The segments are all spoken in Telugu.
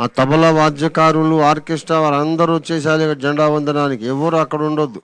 ఆ తబలా వాద్యకారులు ఆర్కెస్ట్రా వారందరూ వచ్చేసారి. జెండా వందనానికి ఎవరు అక్కడ ఉండొద్దు.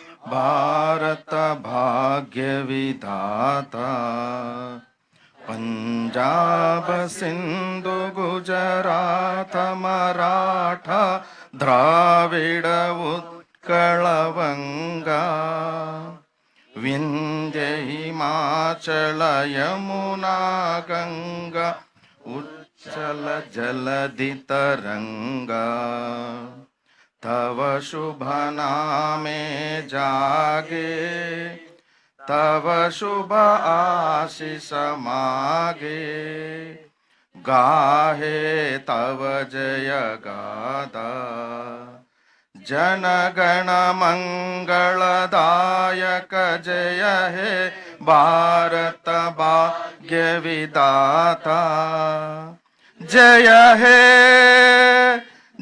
భారత భాగ్య విధాత పంజాబ సింధు గుజరాత మరాఠ ద్రావిడ ఉత్కళవంగా వింధ్య హిమాచల యమునా ఉచ్చల జలధి तव शुभ नामे जागे, तव शुभ आशीष मागे। गाहे तव जय गादा, जनगण मंगलदायक जय हे भारत भाग्य विदाता जय हे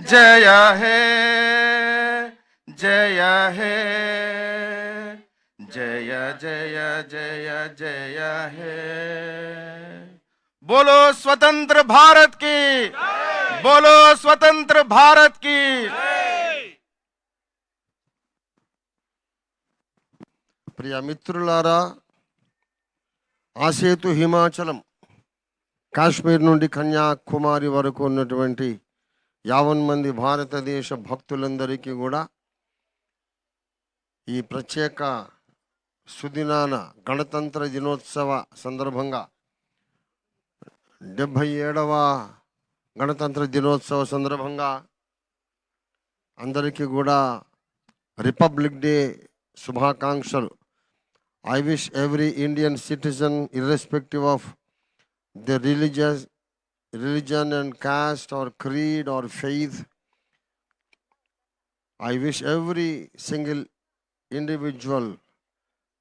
जय हे जय हे जय जय जय जय हे बोलो स्वतंत्र भारत की बोलो स्वतंत्र भारत की ప్రియ మిత్రులారా ఆసేతు హిమాచలం కాశ్మీర్ నుండి కన్యాకుమారి వరకు ఉన్నటువంటి యావన్ మంది భారతదేశ భక్తులందరికీ కూడా ఈ ప్రత్యేక సుదినాన గణతంత్ర దినోత్సవ సందర్భంగా డెబ్భై ఏడవ గణతంత్ర దినోత్సవ సందర్భంగా అందరికీ కూడా రిపబ్లిక్ డే శుభాకాంక్షలు. I wish every Indian citizen irrespective of the religious religion and caste or creed or faith. I wish every single individual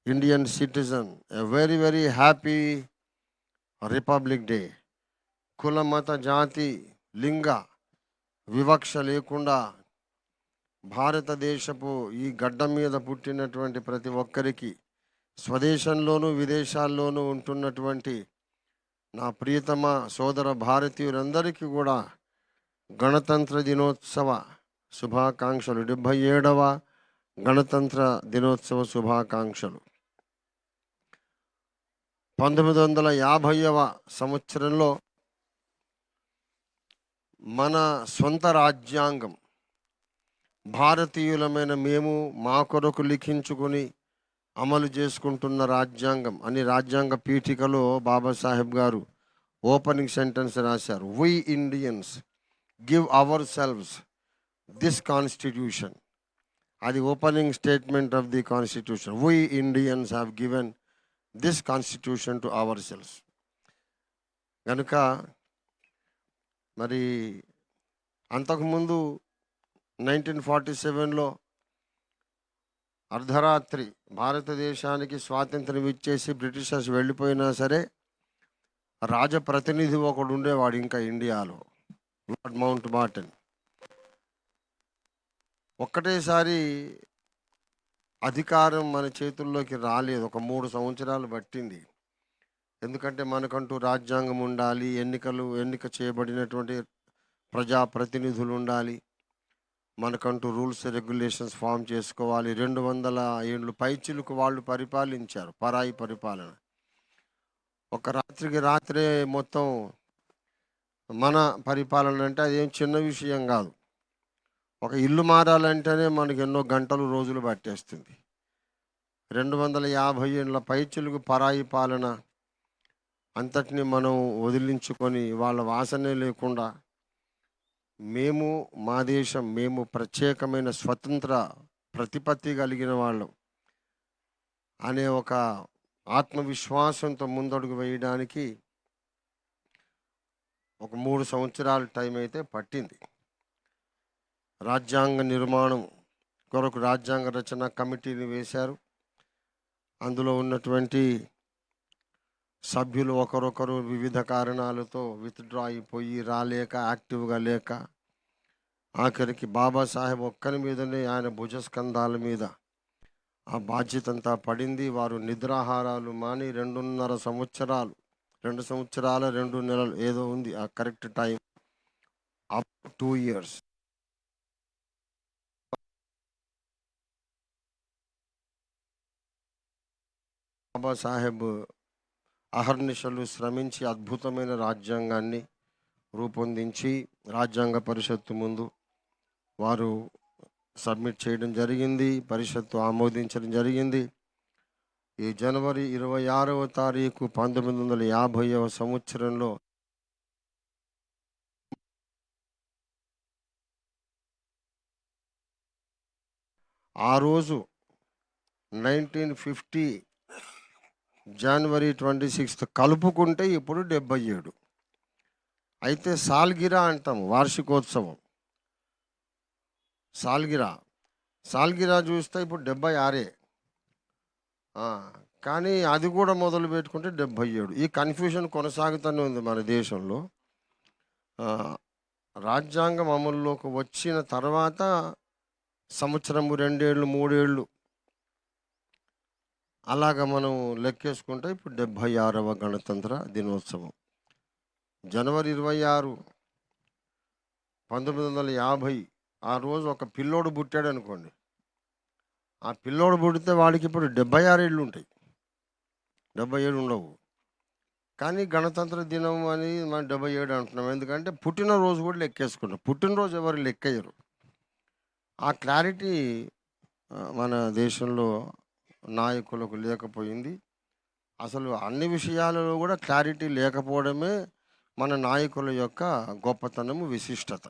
indian citizen a very very happy republic day కుల మత జాతి లింగ వివక్ష లేకుండా భారతదేశపు ఈ గడ్డ మీద పుట్టినటువంటి ప్రతి ఒక్కరికి స్వదేశంలోనూ విదేశాల్లోనూ ఉంటున్నటువంటి నా ప్రియతమ సోదర భారతీయులందరికీ కూడా గణతంత్ర దినోత్సవ శుభాకాంక్షలు. డెబ్భై ఏడవ గణతంత్ర దినోత్సవ శుభాకాంక్షలు. పంతొమ్మిది వందల యాభైవ సంవత్సరంలో మన సొంత రాజ్యాంగం భారతీయులమైన మేము మా కొరకు లిఖించుకొని అమలు చేసుకుంటున్న రాజ్యాంగం అని రాజ్యాంగ పీఠికలో బాబాసాహెబ్ గారు ఓపెనింగ్ సెంటెన్స్ రాశారు. We Indians give ourselves this constitution అది opening statement of the constitution. We Indians have given this constitution to ourselves కనుక మరి అంతకుముందు నైన్టీన్ ఫార్టీ సెవెన్లో అర్ధరాత్రి భారతదేశానికి స్వాతంత్రం ఇచ్చేసి బ్రిటిషర్స్ వెళ్ళిపోయినా సరే రాజప్రతినిధి ఒకడు ఉండేవాడు ఇంకా ఇండియాలో లార్డ్ మౌంట్ బాటన్ ఒక్కటేసారి అధికారం మన చేతుల్లోకి రాలేదు ఒక మూడు సంవత్సరాలు పట్టింది. ఎందుకంటే మనకంటూ రాజ్యాంగం ఉండాలి ఎన్నికలు ఎన్నిక చేయబడినటువంటి ప్రజాప్రతినిధులు ఉండాలి. మనకంటూ రూల్స్ రెగ్యులేషన్స్ ఫామ్ చేసుకోవాలి. రెండు వందల ఏళ్ళు పైచిలకు వాళ్ళు పరిపాలించారు పరాయి పరిపాలన. ఒక రాత్రికి రాత్రే మొత్తం మన పరిపాలన అంటే అదేం చిన్న విషయం కాదు. ఒక ఇల్లు మారాలంటేనే మనకి ఎన్నో గంటలు రోజులు పట్టేస్తుంది. రెండు వందల యాభై ఏళ్ళ పైచులకు పరాయి పాలన అంతటిని మనం వదిలించుకొని వాళ్ళ వాసనే లేకుండా మేము మా దేశం మేము ప్రత్యేకమైన స్వతంత్ర ప్రతిపత్తి కలిగిన వాళ్ళం అనే ఒక ఆత్మవిశ్వాసంతో ముందడుగు వేయడానికి ఒక మూడు సంవత్సరాల టైం అయితే పట్టింది. రాజ్యాంగ నిర్మాణం కొరకు రాజ్యాంగ రచన కమిటీని వేశారు. అందులో ఉన్నటువంటి సభ్యులు ఒకరొకరు వివిధ కారణాలతో విత్డ్రా అయిపోయి రాలేక యాక్టివ్గా లేక ఆఖరికి బాబాసాహెబ్ ఒక్కరి మీదనే ఆయన భుజస్కంధాల మీద. ఆ బాధ్యత అంతా పడింది. వారు నిద్రాహారాలు మాని రెండున్నర సంవత్సరాలు రెండు సంవత్సరాల రెండు నెలలు ఏదో ఉంది ఆ correct time up to years Babasaheb అహర్నిశలు శ్రమించి అద్భుతమైన రాజ్యాంగాన్ని రూపొందించి రాజ్యాంగ పరిషత్తు ముందు వారు సబ్మిట్ చేయడం జరిగింది పరిషత్తు ఆమోదించడం జరిగింది. ఈ జనవరి ఇరవై ఆరవ తారీఖు పంతొమ్మిది వందల యాభైవ సంవత్సరంలో ఆ రోజు nineteen fifty January twenty sixth కలుపుకుంటే ఇప్పుడు డెబ్బై ఏడు. అయితే సాల్గిరా అంటాం వార్షికోత్సవం. సాల్గిరా. సాల్గిరా చూస్తే ఇప్పుడు డెబ్బై ఆరే. కానీ అది కూడా మొదలు పెట్టుకుంటే డెబ్బై ఏడు. ఈ కన్ఫ్యూజన్ కొనసాగుతూనే ఉంది మన దేశంలో. రాజ్యాంగం అమల్లోకి వచ్చిన తర్వాత సంవత్సరము రెండేళ్ళు మూడేళ్ళు అలాగ మనం లెక్కేసుకుంటే ఇప్పుడు డెబ్భై ఆరవ గణతంత్ర దినోత్సవం. జనవరి ఇరవై ఆరు పంతొమ్మిది వందల యాభై ఆ రోజు ఒక పిల్లోడు పుట్టాడు అనుకోండి ఆ పిల్లోడు పుడితే వాడికి ఇప్పుడు డెబ్బై ఆరు ఏళ్ళు ఉంటాయి డెబ్బై ఏడు ఉండవు. కానీ గణతంత్ర దినం అని మనం డెబ్బై ఏడు అంటున్నాం. ఎందుకంటే పుట్టినరోజు కూడా లెక్కేసుకుంటాం. పుట్టినరోజు ఎవరు లెక్కయ్యరు. ఆ క్లారిటీ మన దేశంలో నాయకులకు లేకపోయింది. అసలు అన్ని విషయాలలో కూడా క్లారిటీ లేకపోవడమే మన నాయకుల యొక్క గొప్పతనము విశిష్టత.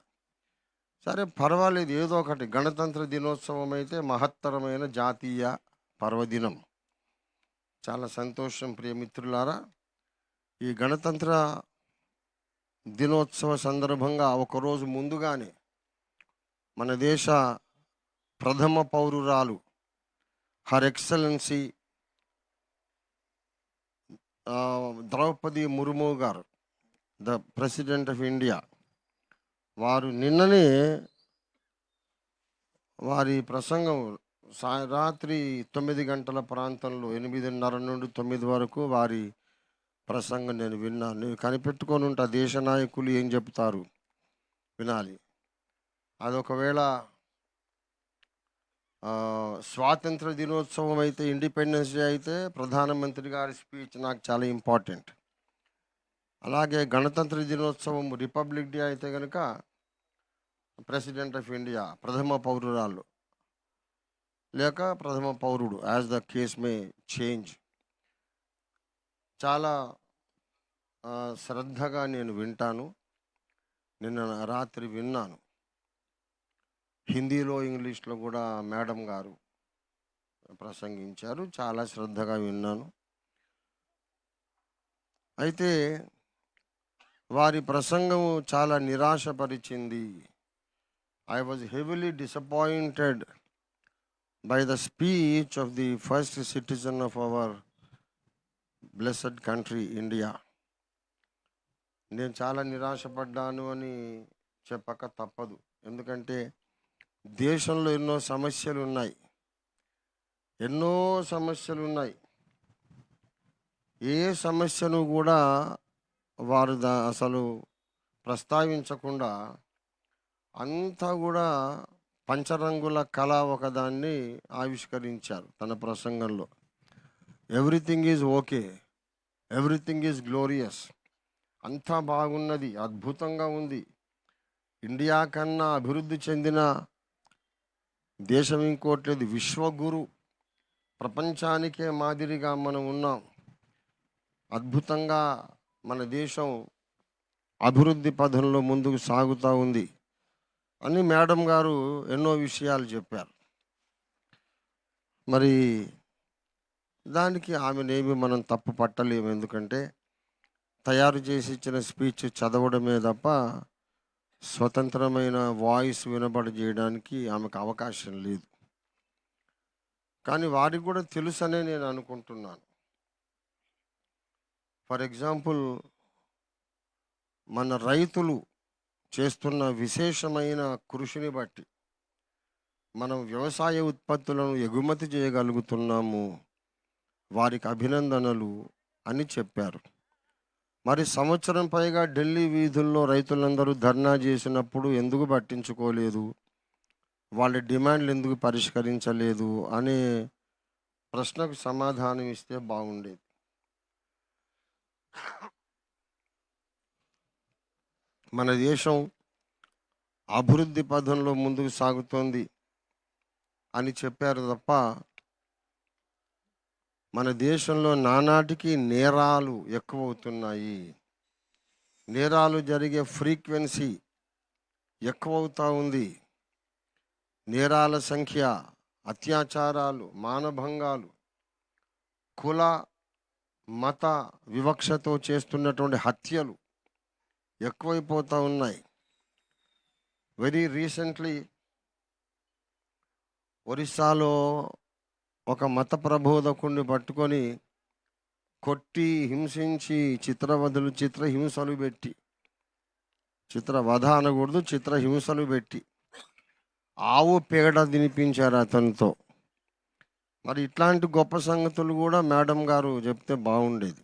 సరే పర్వాలేదు. ఏదో ఒకటి. గణతంత్ర దినోత్సవం అయితే మహత్తరమైన జాతీయ పర్వదినం. చాలా సంతోషం ప్రియమిత్రులారా ఈ గణతంత్ర దినోత్సవ సందర్భంగా ఒకరోజు ముందుగానే మన దేశ ప్రథమ పౌరురాలు her excellency Draupadi Murmu garu the president of India వారు నిన్ననే వారి ప్రసంగం సా రాత్రి తొమ్మిది గంటల ప్రాంతంలో ఎనిమిదిన్నర నుండి తొమ్మిది వరకు వారి ప్రసంగం నేను విన్నాను నేను కనిపెట్టుకొని ఉంటా దేశ నాయకులు ఏం చెప్తారు? వినాలి. అదొకవేళ స్వాతంత్ర దినోత్సవం అయితే ఇండిపెండెన్స్ డే అయితే ప్రధానమంత్రి గారి స్పీచ్ నాకు చాలా ఇంపార్టెంట్ అలాగే గణతంత్ర దినోత్సవం రిపబ్లిక్ డే అయితే కనుక ప్రెసిడెంట్ ఆఫ్ ఇండియా ప్రథమ పౌరురాలు. లేక ప్రథమ పౌరుడు as the case may change చాలా శ్రద్ధగా నేను వింటాను. నిన్న రాత్రి విన్నాను. హిందీలో ఇంగ్లీష్లో కూడా మేడం గారు ప్రసంగించారు. చాలా శ్రద్ధగా విన్నాను. అయితే వారి ప్రసంగం చాలా నిరాశపరిచింది. I was heavily disappointed by the speech of the first citizen of our blessed country India నేను చాలా నిరాశపడ్డాను అని చెప్పక తప్పదు. ఎందుకంటే దేశంలో ఎన్నో సమస్యలు ఉన్నాయి ఎన్నో సమస్యలు ఉన్నాయి ఏ సమస్యను కూడా వారు దా అసలు ప్రస్తావించకుండా అంతా కూడా పంచరంగుల కళ ఒకదాన్ని ఆవిష్కరించారు తన ప్రసంగంలో. Everything is okay. Everything is glorious. అంతా బాగున్నది అద్భుతంగా ఉంది. ఇండియా కన్నా అభివృద్ధి చెందిన దేశం ఇంకోట్లేదు విశ్వగురు. ప్రపంచానికే మాదిరిగా మనం ఉన్నాం. అద్భుతంగా మన దేశం అభివృద్ధి పథంలో ముందుకు సాగుతూ ఉంది అని మేడం గారు ఎన్నో విషయాలు చెప్పారు. మరి దానికి ఆమెనేమి మనం తప్పు పట్టలేము ఎందుకంటే తయారు చేసి ఇచ్చిన స్పీచ్ చదవడమే తప్ప స్వతంత్రమైన వాయిస్ వినబడి చేయడానికి ఆమెకు అవకాశం లేదు. కానీ వారికి కూడా తెలుసనే నేను అనుకుంటున్నాను. ఫర్ ఎగ్జాంపుల్ మన రైతులు చేస్తున్న విశేషమైన కృషిని బట్టి మనం వ్యవసాయ ఉత్పత్తులను ఎగుమతి చేయగలుగుతున్నాము. వారికి అభినందనలు అని చెప్పారు. మరి సంవత్సరం పైగా ఢిల్లీ వీధుల్లో రైతులందరూ ధర్నా చేసినప్పుడు ఎందుకు పట్టించుకోలేదు? వాళ్ళ డిమాండ్లు ఎందుకు పరిష్కరించలేదు? అనే ప్రశ్నకు సమాధానం ఇస్తే బాగుండేది. మన దేశం అభివృద్ధి పథంలో ముందుకు సాగుతోంది అని చెప్పారు తప్ప మన దేశంలో నానాటికి నేరాలు ఎక్కువ అవుతున్నాయి నేరాలు జరిగే ఫ్రీక్వెన్సీ ఎక్కువవుతూ ఉంది. నేరాల సంఖ్య అత్యాచారాలు మానభంగాలు కుల మత వివక్షతో చేస్తున్నటువంటి హత్యలు ఎక్కువైపోతూ ఉన్నాయి. వెరీ రీసెంట్లీ ఒరిస్సాలో ఒక మత ప్రబోధకుడిని పట్టుకొని కొట్టి హింసించి చిత్రవధులు చిత్రహింసలు పెట్టి చిత్రవధ అనకూడదు చిత్రహింసలు పెట్టి ఆవు పేడ తినిపించారు అతనితో. మరి ఇట్లాంటి గొప్ప సంగతులు కూడా మేడం గారు చెప్తే బాగుండేది.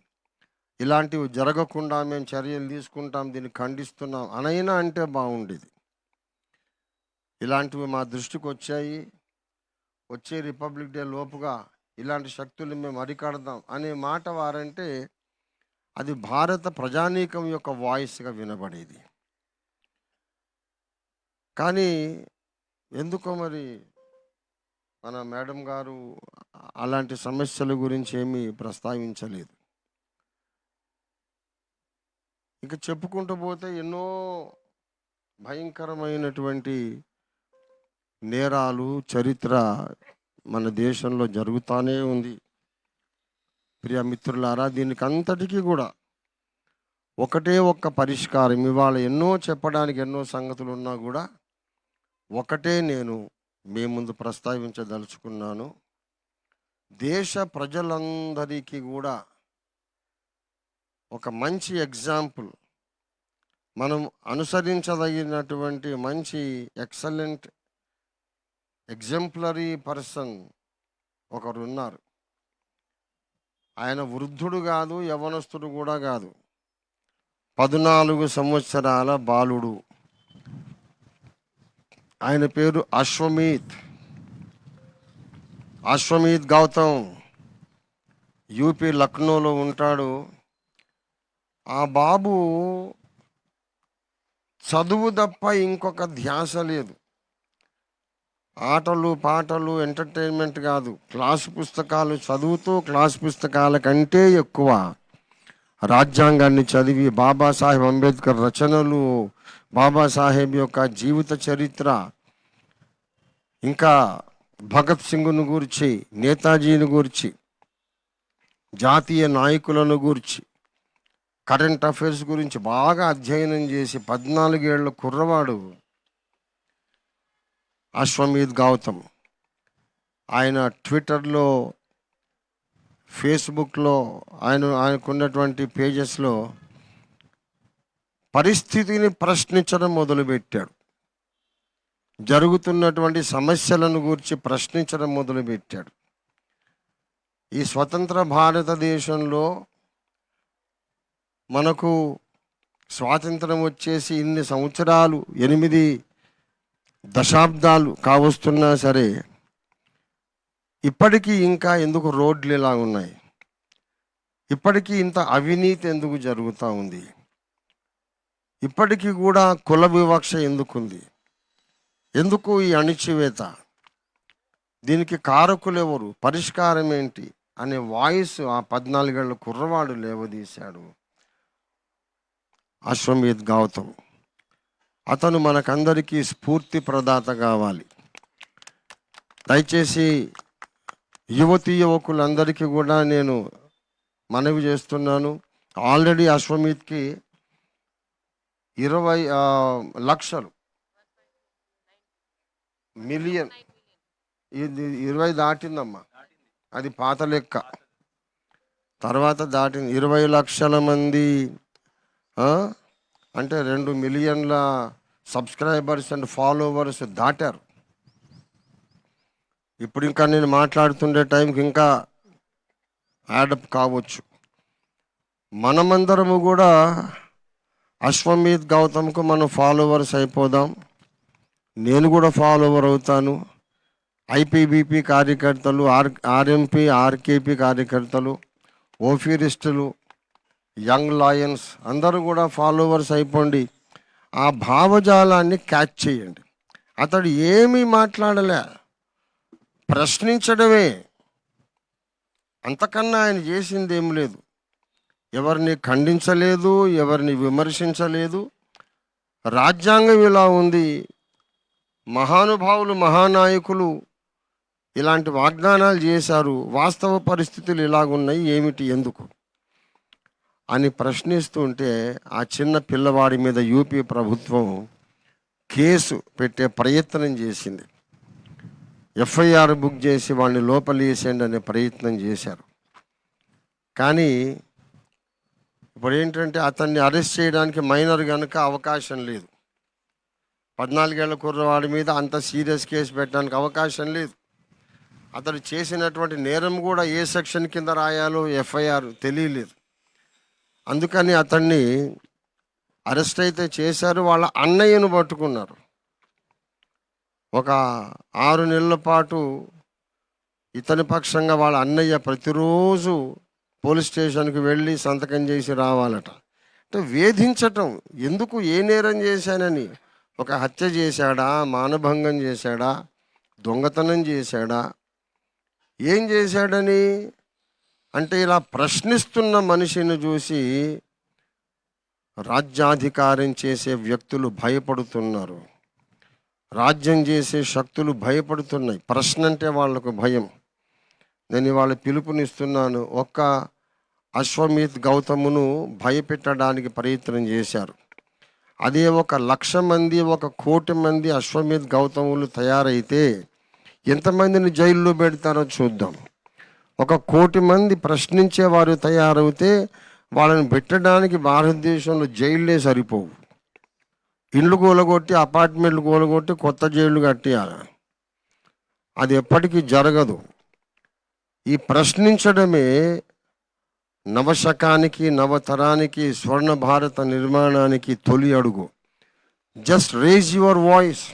ఇలాంటివి జరగకుండా మేము చర్యలు తీసుకుంటాం దీన్ని ఖండిస్తున్నాం అనైనా అంటే బాగుండేది. ఇలాంటివి మా దృష్టికి వచ్చాయి వచ్చే రిపబ్లిక్ డే లోపుగా ఇలాంటి శక్తులు మేము అరికడదాం అనే మాట వారంటే అది భారత ప్రజానీకం యొక్క వాయిస్గా వినబడేది. కానీ ఎందుకో మరి మన మేడం గారు అలాంటి సమస్యల గురించి ఏమీ ప్రస్తావించలేదు. ఇక చెప్పుకుంటూ పోతే ఎన్నో భయంకరమైనటువంటి నేరాలు చరిత్ర మన దేశంలో జరుగుతూనే ఉంది. ప్రియ మిత్రులారా దీనికి అంతటికీ కూడా ఒకటే ఒక్క పరిష్కారం ఇవాళ ఎన్నో చెప్పడానికి ఎన్నో సంగతులు ఉన్నా కూడా ఒకటే నేను మీ ముందు ప్రస్తావించదలుచుకున్నాను. దేశ ప్రజలందరికీ కూడా ఒక మంచి ఎగ్జాంపుల్ మనం అనుసరించదగినటువంటి మంచి ఎక్సలెంట్ ఎగ్జంప్లరీ పర్సన్ ఒకరు ఉన్నారు ఆయన వృద్ధుడు కాదు యవనస్తుడు కూడా కాదు. పద్నాలుగు సంవత్సరాల బాలుడు. ఆయన పేరు అశ్వమీత్. అశ్వమీత్ గౌతమ్ యూపీ లక్నోలో ఉంటాడు. ఆ బాబు చదువు తప్ప ఇంకొక ధ్యాస లేదు. ఆటలు పాటలు ఎంటర్టైన్మెంట్ కాదు. క్లాస్ పుస్తకాలు చదువుతూ క్లాస్ పుస్తకాల కంటే ఎక్కువ. రాజ్యాంగాన్ని చదివి బాబాసాహెబ్ అంబేద్కర్ రచనలు బాబాసాహెబ్ యొక్క జీవిత చరిత్ర. ఇంకా భగత్ సింగ్ను గూర్చి నేతాజీని గూర్చి జాతీయ నాయకులను గూర్చి కరెంట్ అఫైర్స్ గురించి బాగా అధ్యయనం చేసి పద్నాలుగేళ్ళ కుర్రవాడు. అశ్వమీద్ గౌతమ్. ఆయన ట్విట్టర్లో ఫేస్బుక్లో ఆయన ఆయనకున్నటువంటి పేజెస్లో పరిస్థితిని ప్రశ్నించడం మొదలుపెట్టాడు. జరుగుతున్నటువంటి సమస్యలను గురించి ప్రశ్నించడం మొదలుపెట్టాడు. ఈ స్వతంత్ర భారతదేశంలో మనకు స్వాతంత్రం వచ్చేసి ఇన్ని సంవత్సరాలు ఎనిమిది దశాబ్దాలు కావస్తున్నా సరే ఇప్పటికీ ఇంకా ఎందుకు రోడ్లు ఇలా ఉన్నాయి? ఇప్పటికీ ఇంత అవినీతి ఎందుకు జరుగుతూ ఉంది? ఇప్పటికీ కూడా కుల వివక్ష ఎందుకుంది? ఎందుకు ఈ అణిచివేత? దీనికి కారకులు ఎవరు పరిష్కారం ఏంటి? అనే వాయిస్ ఆ పద్నాలుగేళ్ళ కుర్రవాడు లేవదీశాడు. అశ్వమేధ్ గౌతమ్. అతను మనకందరికీ స్ఫూర్తి ప్రదాత కావాలి. దయచేసి యువతి యువకులందరికీ కూడా నేను మనవి చేస్తున్నాను. ఆల్రెడీ అశ్వమిత్కి ఇరవై లక్షలు. మిలియన్. ఇది ఇరవై దాటిందమ్మా. అది పాత లెక్క. తర్వాత దాటింది. ఇరవై లక్షల మంది అంటే రెండు మిలియన్ల సబ్స్క్రైబర్స్ అండ్ ఫాలోవర్స్ దాటారు. ఇప్పుడు ఇంకా నేను మాట్లాడుతుండే టైంకి ఇంకా యాడప్ కావచ్చు. మనమందరము కూడా అశ్వమేధ్ గౌతమ్కు మనం ఫాలోవర్స్ అయిపోదాం. నేను కూడా ఫాలోవర్ అవుతాను. ఐపీబీపీ కార్యకర్తలు ఆర్ ఆర్ఎంపీ ఆర్కేపీ కార్యకర్తలు ఓఫీరిస్టులు యంగ్ లాయన్స్ అందరూ కూడా ఫాలోవర్స్ అయిపోండి. ఆ భావజాలాన్ని క్యాచ్ చేయండి. అతడు ఏమీ మాట్లాడలే. ప్రశ్నించడమే. అంతకన్నా ఆయన చేసింది ఏం లేదు. ఎవరిని ఖండించలేదు ఎవరిని విమర్శించలేదు. రాజ్యాంగం ఇలా ఉంది. మహానుభావులు మహానాయకులు ఇలాంటి వాగ్దానాలు చేశారు. వాస్తవ పరిస్థితులు ఇలాగున్నాయి. ఏమిటి? ఎందుకు? అని ప్రశ్నిస్తూ ఉంటే ఆ చిన్న పిల్లవాడి మీద యూపీ ప్రభుత్వం కేసు పెట్టే ప్రయత్నం చేసింది. ఎఫ్ఐఆర్ బుక్ చేసి వాళ్ళని లోపలేసేయండి అనే ప్రయత్నం చేశారు. కానీ ఇప్పుడు ఏంటంటే అతన్ని అరెస్ట్ చేయడానికి మైనర్ కనుక అవకాశం లేదు. పద్నాలుగేళ్ళ కుర్రవాడి మీద అంత సీరియస్ కేసు పెట్టడానికి అవకాశం లేదు. అతడు చేసినటువంటి నేరం కూడా ఏ సెక్షన్ కింద రాయాలో ఎఫ్ఐఆర్ తెలియలేదు. అందుకని అతన్ని అరెస్ట్ అయితే చేశారు. వాళ్ళ అన్నయ్యను పట్టుకున్నారు. ఒక ఆరు నెలల పాటు ఇతని పక్షంగా వాళ్ళ అన్నయ్య ప్రతిరోజు పోలీస్ స్టేషన్కి వెళ్ళి సంతకం చేసి రావాలట. అంటే వేధించటం. ఎందుకు ఏ నేరం చేశానని? ఒక హత్య చేశాడా? మానభంగం చేశాడా? దొంగతనం చేశాడా? ఏం చేశాడని? అంటే ఇలా ప్రశ్నిస్తున్న మనిషిని చూసి రాజ్యాధికారం చేసే వ్యక్తులు భయపడుతున్నారు. రాజ్యం చేసే శక్తులు భయపడుతున్నాయి. ప్రశ్న అంటే వాళ్ళకు భయం. నేను వాళ్ళ పిలుపునిస్తున్నాను. ఒక్క అశ్వమేధ్ గౌతమును భయపెట్టడానికి ప్రయత్నం చేశారు. అదే ఒక లక్ష మంది ఒక కోటి మంది అశ్వమేధ్ గౌతములు తయారైతే ఎంతమందిని జైల్లో పెడతారో చూద్దాం. ఒక కోటి మంది ప్రశ్నించేవారు తయారవుతే వాళ్ళని పెట్టడానికి భారతదేశంలో జైళ్ళే సరిపోవు. ఇండ్లు కూలగొట్టి అపార్ట్మెంట్లు కూలగొట్టి కొత్త జైళ్ళు కట్టేయాలి. అది ఎప్పటికీ జరగదు. ఈ ప్రశ్నించడమే నవశకానికి నవతరానికి స్వర్ణ భారత నిర్మాణానికి తొలి అడుగు. జస్ట్ రేజ్ యువర్ వాయిస్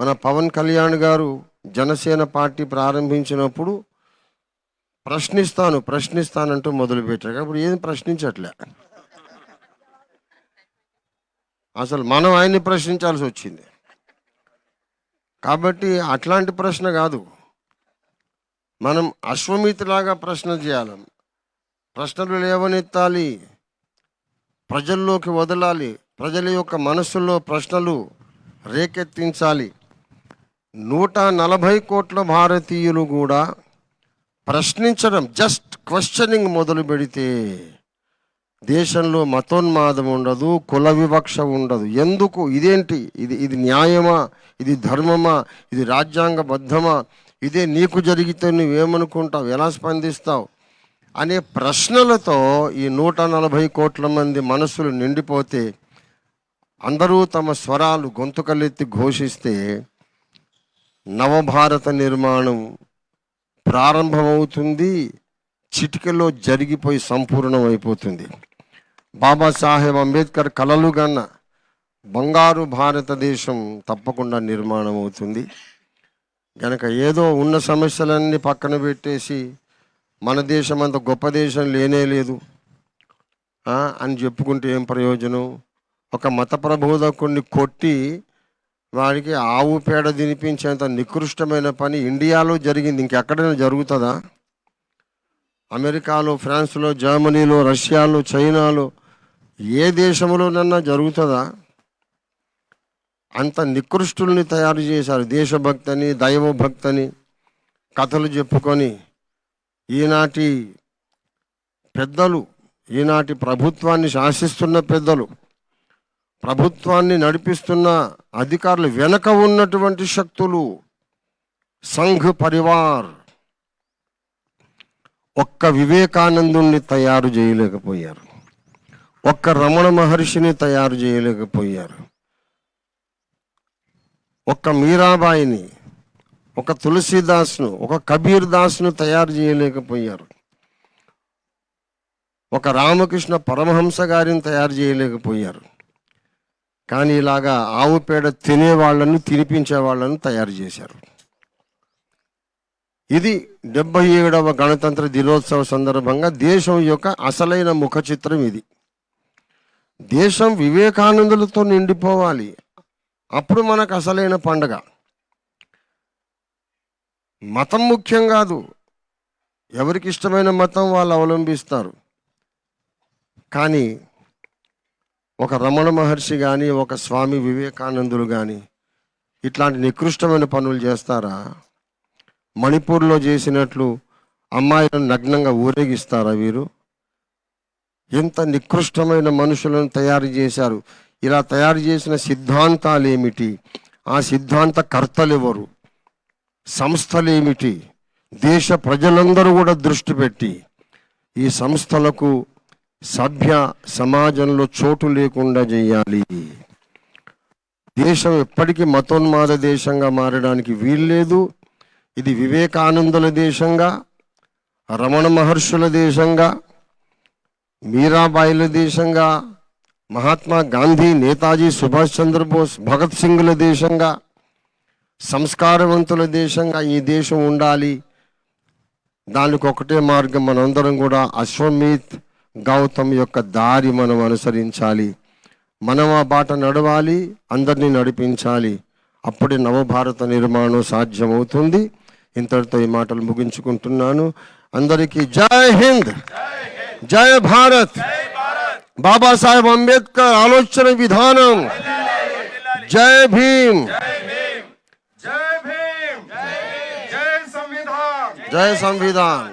మన పవన్ కళ్యాణ్ గారు జనసేన పార్టీ ప్రారంభించినప్పుడు ప్రశ్నిస్తాను ప్రశ్నిస్తానంటూ మొదలుపెట్టారు. అప్పుడు ఏం ప్రశ్నించట్లే. అసలు మనం ఆయన్ని ప్రశ్నించాల్సి వచ్చింది. కాబట్టి అట్లాంటి ప్రశ్న కాదు. మనం అశ్వమీతిలాగా ప్రశ్న చేయాలి. ప్రశ్నలు లేవనెత్తాలి. ప్రజల్లోకి వదలాలి. ప్రజల యొక్క మనస్సుల్లో ప్రశ్నలు రేకెత్తించాలి. నూట నలభై కోట్ల భారతీయులు కూడా ప్రశ్నించడం జస్ట్ క్వశ్చనింగ్ మొదలు పెడితే దేశంలో మతోన్మాదం ఉండదు కుల వివక్ష ఉండదు. ఎందుకు? ఇదేంటి? ఇది ఇది న్యాయమా? ఇది ధర్మమా? ఇది రాజ్యాంగబద్ధమా? ఇదే నీకు జరిగితే నువ్వేమనుకుంటావు? ఎలా స్పందిస్తావు? అనే ప్రశ్నలతో ఈ నూట నలభై కోట్ల మంది మనసులు నిండిపోతే అందరూ తమ స్వరాలు గొంతుకలెత్తి ఘోషిస్తే నవభారత నిర్మాణం ప్రారంభమవుతుంది చిటికలో జరిగిపోయి సంపూర్ణం అయిపోతుంది బాబాసాహెబ్ అంబేద్కర్ కలలు కన్న బంగారు భారతదేశం తప్పకుండా నిర్మాణం అవుతుంది కనుక ఏదో ఉన్న సమస్యలన్నీ పక్కన పెట్టేసి మన దేశం అంత గొప్ప దేశం లేనే లేదు అని చెప్పుకుంటే ఏం ప్రయోజనం? ఒక మత ప్రబోధకుడిని కొట్టి వాడికి ఆవు పేడ తినిపించేంత నికృష్టమైన పని ఇండియాలో జరిగింది. ఇంకెక్కడైనా జరుగుతుందా? అమెరికాలో ఫ్రాన్స్లో జర్మనీలో రష్యాలో చైనాలో ఏ దేశంలోనన్నా జరుగుతుందా? అంత నికృష్టుల్ని తయారు చేశారు దేశభక్తని దైవభక్తని కథలు చెప్పుకొని. ఈనాటి పెద్దలు ఈనాటి ప్రభుత్వాన్ని శాసిస్తున్న పెద్దలు ప్రభుత్వాన్ని నడిపిస్తున్న అధికారులు వెనక ఉన్నటువంటి శక్తులు సంఘ్ పరివార్ ఒక్క వివేకానందుణ్ణి తయారు చేయలేకపోయారు. ఒక్క రమణ మహర్షిని తయారు చేయలేకపోయారు. ఒక్క మీరాబాయిని ఒక తులసీదాస్ను ఒక కబీర్ దాస్ను తయారు చేయలేకపోయారు. ఒక రామకృష్ణ పరమహంస గారిని తయారు చేయలేకపోయారు. కానీ ఇలాగా ఆవు పేడ తినే వాళ్ళను తినిపించే వాళ్ళను తయారు చేశారు. ఇది డెబ్బై ఏడవ గణతంత్ర దినోత్సవ సందర్భంగా దేశం యొక్క అసలైన ముఖ చిత్రం ఇది. దేశం వివేకానందులతో నిండిపోవాలి. అప్పుడు మనకు అసలైన పండగ. మతం ముఖ్యం కాదు. ఎవరికి ఇష్టమైన మతం వాళ్ళు అవలంబిస్తారు. కానీ ఒక రమణ మహర్షి కానీ ఒక స్వామి వివేకానందులు కానీ ఇట్లాంటి నికృష్టమైన పనులు చేస్తారా? మణిపూర్లో చేసినట్లు అమ్మాయిలను నగ్నంగా ఊరేగిస్తారా వీరు? ఎంత నికృష్టమైన మనుషులను తయారు చేశారు. ఇలా తయారు చేసిన సిద్ధాంతాలు ఏమిటి ఆ సిద్ధాంత కర్తలెవరు? సంస్థలు సంస్థలేమిటి? దేశ ప్రజలందరూ కూడా దృష్టి పెట్టి ఈ సంస్థలకు సభ్య సమాజంలో చోటు లేకుండా చేయాలి. దేశం ఎప్పటికీ మతోన్మాద దేశంగా మారడానికి వీల్లేదు. ఇది వివేకానందుల దేశంగా రమణ మహర్షుల దేశంగా మీరాబాయిల దేశంగా మహాత్మా గాంధీ నేతాజీ సుభాష్ చంద్రబోస్ భగత్ సింగ్ల దేశంగా సంస్కారవంతుల దేశంగా ఈ దేశం ఉండాలి. దానికి ఒకటే మార్గం మనందరం కూడా అశ్వమేధ్ గౌతమ్ యొక్క దారి మనం అనుసరించాలి. మనం ఆ బాట నడవాలి అందరినీ నడిపించాలి. అప్పుడే నవభారత నిర్మాణం సాధ్యమవుతుంది. ఇంతటితో ఈ మాటలు ముగించుకుంటున్నాను. అందరికీ జై హింద్! జయ భారత్! బాబాసాహెబ్ అంబేద్కర్ ఆలోచన విధానం! జై భీమ్! జయ సంవిధాన్! జయ సంవిధాన్!